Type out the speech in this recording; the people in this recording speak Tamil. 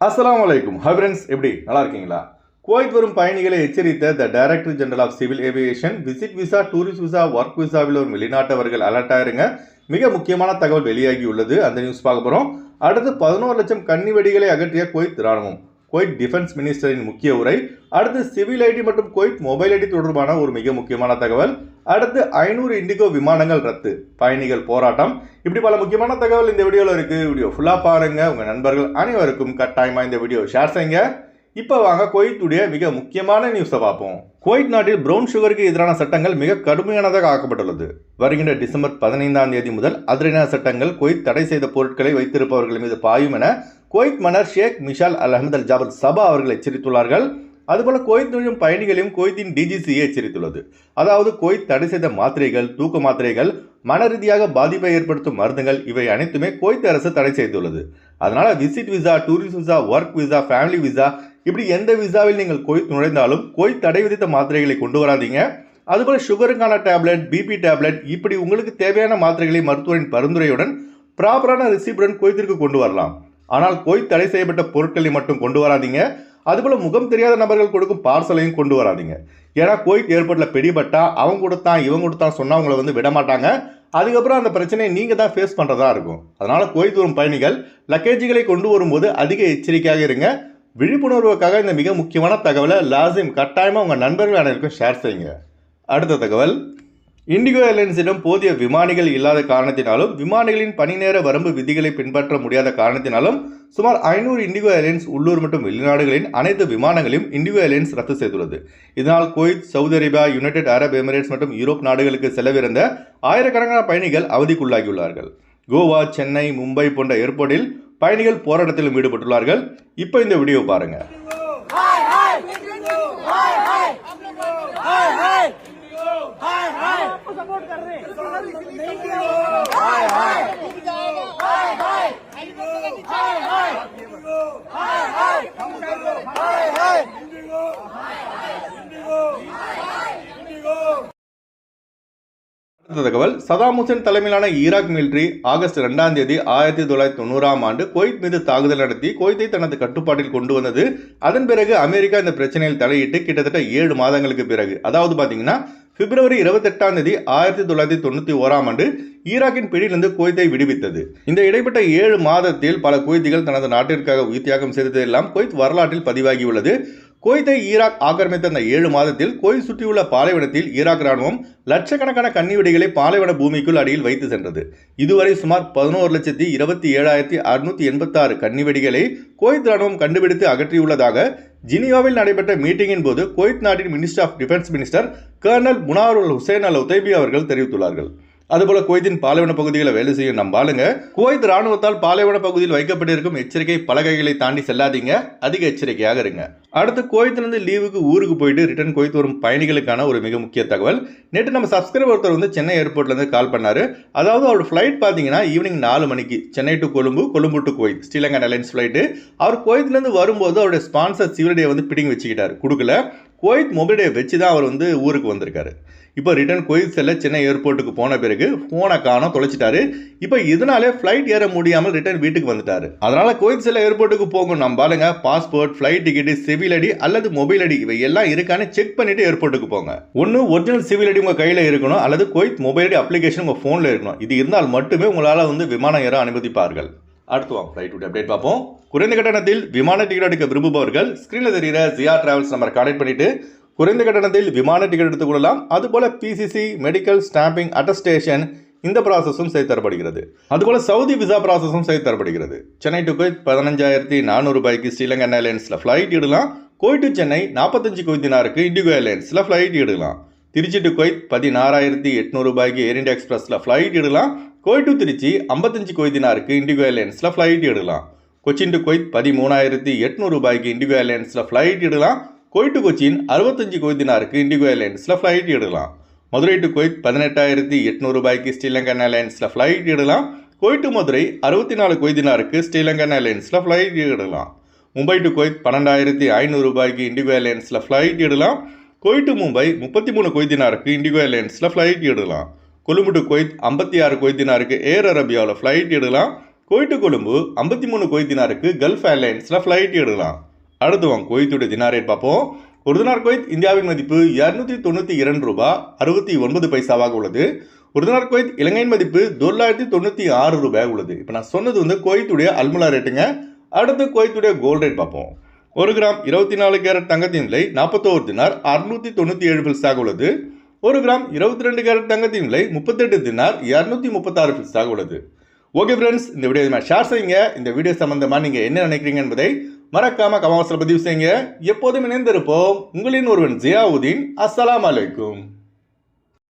அஸ்லாம் வலைக்கும் ஹை ஃப்ரெண்ட்ஸ் எப்படி? நல்லா இருக்கீங்களா? குவைத் வரும் பயணிகளை எச்சரித்த the director general of civil aviation visit visa tourist visa work விசாவில் வரும் வெளிநாட்டவர்கள் அலர்ட் ஆயிருங்க மிக முக்கியமான தகவல் வெளியாகி உள்ளது அந்த நியூஸ் பார்க்க போகிறோம் அடுத்து பதினோரு லட்சம் கன்னி வெடிகளை அகற்றிய குவைத் ராணுவம். குவைத் டிஃபென்ஸ் மினிஸ்டரின் முக்கிய உரை. அடுத்து சிவில் ஐடி மற்றும் குவைத் மொபைல் ஐடி தொடர்பான ஒரு மிக முக்கியமான தகவல். அடுத்து ஐநூறு இண்டிகோ விமானங்கள் ரத்து. பயணிகள் போராட்டம். இப்படி பல முக்கியமான தகவல் இந்த வீடியோவில் இருக்குது வீடியோ ஃபுல்லாக பாருங்க. உங்கள் நண்பர்கள் அனைவருக்கும் கட்டாயமாக இந்த வீடியோ ஷேர் செய்யுங்க. இப்போ வாங்க குவைத்துடைய மிக முக்கியமான நியூஸை பார்ப்போம். குவைத் நாட்டில் ப்ரௌன் சுகருக்கு எதிரான சட்டங்கள் மிக கடுமையானதாக ஆக்கப்பட்டுள்ளது. வருகின்ற டிசம்பர் பதினைந்தாம் தேதி முதல் அதிரடியான சட்டங்கள் குவைத் தடை செய்த பொருட்களை வைத்திருப்பவர்கள் மீது பாயும் என குவைத் மன்னர் ஷேக் மிஷால் அல் அஹமது அல் ஜாபர் சபா அவர்கள் எச்சரித்துள்ளார்கள். அதுபோல குவைத் நுழையும் பயணிகளையும் குவைத்தின் டிஜிசியை எச்சரித்துள்ளது. அதாவது குவைத் தடை செய்த மாத்திரைகள் தூக்க மாத்திரைகள் மன ரீதியாக பாதிப்பை ஏற்படுத்தும் மருந்துகள் இவை அனைத்துமே குவைத் அரசு தடை செய்துள்ளது. அதனால visit visa tourist visa work visa family visa இப்படி எந்த விசாவில் நீங்கள் குவைத் நுழைந்தாலும் குவைத் தடை விதித்த மாத்திரைகளை கொண்டு வராதீங்க. அதுபோல சுகருக்கான டேப்லெட் பிபி டேப்லெட் இப்படி உங்களுக்கு தேவையான மாத்திரைகளை மருத்துவரின் பரிந்துரையுடன் ப்ராப்பரான ரிசிப்டுடன் குவைத்திற்கு கொண்டு வரலாம். ஆனால் குவைத் தடை செய்யப்பட்ட பொருட்களை மட்டும் கொண்டு வராதீங்க. அதுபோல் முகம் தெரியாத நபர்கள் கொடுக்கும் பார்சலையும் கொண்டு வராதீங்க. ஏன்னா குவைத் ஏற்பட்டில் பிடிபட்டா அவங்க கொடுத்தான் இவங்க கொடுத்தான் சொன்னால் அவங்கள வந்து விட மாட்டாங்க. அதுக்கப்புறம் அந்த பிரச்சனையை நீங்கள் தான் ஃபேஸ் பண்ணுறதா இருக்கும். அதனால் கோயில் வரும் பயணிகள் லக்கேஜுகளை கொண்டு வரும்போது அதிக எச்சரிக்கையாக இருங்க. விழிப்புணர்வுக்காக இந்த மிக முக்கியமான தகவலை லாசிம் கட்டாயமாக உங்கள் நண்பர்கள் அனைவருக்கும் ஷேர் செய்யுங்க. அடுத்த தகவல். இண்டிகோ ஏர்லைன்ஸிடம் போதிய விமானிகள் இல்லாத காரணத்தினாலும் விமானிகளின் பணிநேர வரம்பு விதிகளை பின்பற்ற முடியாத காரணத்தினாலும் சுமார் ஐநூறு இண்டிகோ ஏர்லைன்ஸ் உள்ளூர் மற்றும் வெளிநாடுகளின் அனைத்து விமானங்களையும் இண்டிகோ ஏர்லைன்ஸ் ரத்து செய்துள்ளது. இதனால் Kuwait Saudi Arabia United Arab Emirates மற்றும் யூரோப் நாடுகளுக்கு செலவிருந்த ஆயிரக்கணக்கான பயணிகள் அவதிக்குள்ளாகியுள்ளார்கள். கோவா சென்னை மும்பை போன்ற ஏர்போர்ட்டில் பயணிகள் போராட்டத்திலும் ஈடுபட்டுள்ளார்கள். இப்போ இந்த வீடியோ பாருங்கள் कर रहे हैं அடுத்த தகவல் சதாம் ஹுசேன் தலைமையிலான ஈராக் மிலிட்ரி ஆகஸ்ட் ரெண்டாம் தேதி ஆயிரத்தி தொள்ளாயிரத்தி தொண்ணூறாம் ஆண்டு குவைத் மீது தாக்குதல் நடத்தி குவைத்தை தனது கட்டுப்பாட்டில் கொண்டு வந்தது. அதன் பிறகு அமெரிக்கா இந்த பிரச்சனையில் தலையிட்டு கிட்டத்தட்ட ஏழு மாதங்களுக்கு பிறகு அதாவது பார்த்தீங்கன்னா பிப்ரவரி இருபத்தெட்டாம் தேதி ஆயிரத்தி தொள்ளாயிரத்தி தொண்ணூற்றி ஓராம் ஆண்டு ஈராக்கின் பிடியிலிருந்து குவைத்தை விடுவித்தது. இந்த இடைப்பட்ட ஏழு மாதத்தில் பல குவைத்திகள் தனது நாட்டிற்காக உயிர் தியாகம் செய்ததெல்லாம் குவைத் வரலாற்றில் பதிவாகியுள்ளது. குவைத்தை ஈராக் ஆக்கிரமித்த அந்த ஏழு மாதத்தில் குவைத் சுற்றியுள்ள பாலைவனத்தில் ஈராக் ராணுவம் லட்சக்கணக்கான கன்னிவெடிகளை பாலைவன பூமிக்குள் அடியில் வைத்து சென்றது. இதுவரை சுமார் பதினோரு லட்சத்தி இருபத்தி ஏழாயிரத்தி அறுநூத்தி எண்பத்தாறு கன்னிவெடிகளை குவைத் ராணுவம் கண்டுபிடித்து அகற்றியுள்ளதாக ஜினியாவில் நடைபெற்ற மீட்டிங்கின் போது குவைத் நாட்டின் minister of defence minister colonel Munarul Hussain Al Utaibi அவர்கள் தெரிவித்துள்ளார்கள். அதுபோல குவைத்தின் பாலைவன பகுதிகளை வேலை செய்யும் நம்ம ஆளுங்க குவைத் ராணுவத்தால் பாலைவன பகுதியில் வைக்கப்பட்டிருக்கும் எச்சரிக்கை பலகைகளை தாண்டி செல்லாதீங்க அதிக எச்சரிக்கையாக இருங்க. அடுத்து கோயத்துலேருந்து லீவுக்கு ஊருக்கு போயிட்டு ரிட்டர்ன் கோயத்து வரும் பயணிகளுக்கான ஒரு மிக முக்கிய தகவல். நேற்று நம்ம சப்ஸ்கிரைபர் ஒருத்தர் வந்து சென்னை ஏர்போர்ட்லேருந்து கால் பண்ணார். அதாவது அவரோட ஃப்ளைட் பார்த்தீங்கன்னா ஈவினிங் நாலு மணிக்கு Chennai to Colombo Colombo to Kuwait Sri Lanka airlines flight அவர் கோயத்துலேருந்து வரும்போது அவருடைய ஸ்பான்சர் சிவில் வந்து பிடிங்கி வச்சுக்கிட்டார் கொடுக்கல. கோயத் மொபைல் டே வச்சு தான் அவர் வந்து ஊருக்கு வந்திருக்காரு. இப்போ ரிட்டர்ன் குவைத் செல்ல சென்னை ஏர்போர்ட்டுக்கு போன பிறகு ஃபோனை காணோம் தொலைச்சிட்டாரு. இப்போ இதனாலே ஃப்ளைட் ஏற முடியாமல் ரிட்டர்ன் வீட்டுக்கு வந்துட்டாரு. அதனால குவைத் செல்ல ஏர்போர்ட்டுக்கு போகும் நம்ம பாருங்க passport flight ticket civil ID அல்லது மொபைல் அடி இவை எல்லாம் இருக்கான்னு செக் பண்ணிட்டு ஏர்போர்ட்டுக்கு போங்க. ஒன்று ஒரிஜினல் சிவில் ஐடி உங்கள் கையில் இருக்கணும் அல்லது குவைத் மொபைல் அடி அப்ளிகேஷன் உங்கள் ஃபோனில் இருக்கணும். இது இருந்தால் மட்டுமே உங்களால் வந்து விமானம் ஏற அனுமதிப்பார்கள். அடுத்து வாங்க ஃப்ளைட் அப்டேட் பார்ப்போம். குறைந்த கட்டணத்தில் விமான டிக்கெட் எடுக்க விரும்புபவர்கள் ஸ்க்ரீனில் தெரிகிற ஜியா டிராவல்ஸ் நம்பர் கனெக்ட் பண்ணிட்டு குறைந்த கட்டணத்தில் விமான டிக்கெட் எடுத்துக்கொள்ளலாம் அதுபோல பிசிசி மெடிக்கல் ஸ்டாம்பிங் அட்டஸ்டேஷன் இந்த ப்ராசஸும் செய்து தரப்படுகிறது. அதுபோல் சவுதி விசா ப்ராசஸும் செய்து தரப்படுகிறது. சென்னை டு குவைத் பதினஞ்சாயிரத்தி நானூறு ரூபாய்க்கு ஸ்ரீலங்கா ஏர்லைன்ஸில் ஃப்ளைட் இடலாம் கோயிட் டு சென்னை நாற்பத்தஞ்சு குவைத்தினாருக்கு இண்டிகோ ஏர்லைன்ஸில் ஃப்ளைட் இடலாம் திருச்சி டு குவைத் பதினாறாயிரத்தி எட்நூறு ரூபாய்க்கு ஏர் இண்டியா எக்ஸ்பிரஸில் ஃப்ளைட் இடலாம் கோயிட் டு திருச்சி ஐம்பத்தஞ்சு குவைத்தினாருக்கு இண்டிகோ ஏர்லைன்ஸில் ஃப்ளைட் இடலாம் கொச்சின் டு குவைத் பதிமூணாயிரத்தி எட்நூறு ரூபாய்க்கு இண்டிகோ ஏர்லைன்ஸில் ஃப்ளைட் இடலாம் கோயிட் டு கொச்சின் அறுபத்தஞ்சு குவைத்தினாருக்கு இண்டிகோ ஏர்லைன்ஸில் ஃப்ளைட் இடலாம் மதுரை டு குவைத் பதினெட்டாயிரத்தி எட்நூறு ரூபாய்க்கு ஸ்ரீலங்கன் ஏர்லைன்ஸில் ஃப்ளைட் இடலாம் கோய் டு மதுரை அறுபத்தி நாலு குவைத்தினாருக்கு ஸ்ரீலங்கன் ஏர்லைன்ஸில் ஃப்ளைட் இடலாம் மும்பை டு குவைத் பன்னெண்டாயிரத்தி ஐநூறு ரூபாய்க்கு இண்டிகோ ஏர்லைன்ஸில் ஃப்ளைட் இடலாம் கோய் டு மும்பை முப்பத்தி மூணு குவைத்தினாருக்கு இண்டிகோ ஏர்லைன்ஸில் ஃப்ளைட் இடலாம் கொழும்பு டு குவைத் ஐம்பத்தி ஆறு குவைத்தினாருக்கு ஏர் அரபியாவில் ஃப்ளைட் இடலாம் குவைட்டு கொழும்பு ஐம்பத்தி மூணு குவைத்தினாருக்கு கல்ஃப் ஏர்லைன்ஸில் ஃப்ளைட் எடுக்கலாம். அடுத்து வாங்க குவைத்துடைய தினாரேட் பார்ப்போம். ஒரு தினார் குவைத் இந்தியாவின் மதிப்பு இரநூத்தி தொண்ணூற்றி இரண்டு ரூபாய் அறுபத்தி ஒன்பது பைசாவாக உள்ளது. ஒரு தினார் குவைத் இலங்கையின் மதிப்பு தொள்ளாயிரத்தி தொண்ணூற்றி ஆறு ரூபாய் உள்ளது. இப்போ நான் சொன்னது வந்து குவைத்துடைய அல்முலா ரேட்டுங்க அடுத்து குவைத்துடைய கோல்ட் ரேட் பார்ப்போம். ஒரு கிராம் இருபத்தி நாலு கேரட் தங்கத்தின் விலை நாற்பத்தோரு தினார் அறுநூத்தி தொண்ணூற்றி ஏழு பில்ஸாக உள்ளது. ஒரு கிராம் இருபத்தி ரெண்டு கேரட் தங்கத்தின் விலை முப்பத்தெட்டு தினார் இரநூத்தி முப்பத்தாறு பில்ஸாக உள்ளது. ஓகே ஃப்ரெண்ட்ஸ் இந்த வீடியோ ஷேர் செய்யுங்க. இந்த வீடியோ சம்மந்தமாக நீங்கள் என்ன நினைக்கிறீங்க என்பதை மறக்காம கமாசத்தில் பதிவு செய்யுங்க. எப்போதும் இணைந்திருப்போம். உங்களின் ஒருவன் ஜியாவுதீன். அஸ்லாம் அலைக்கும்.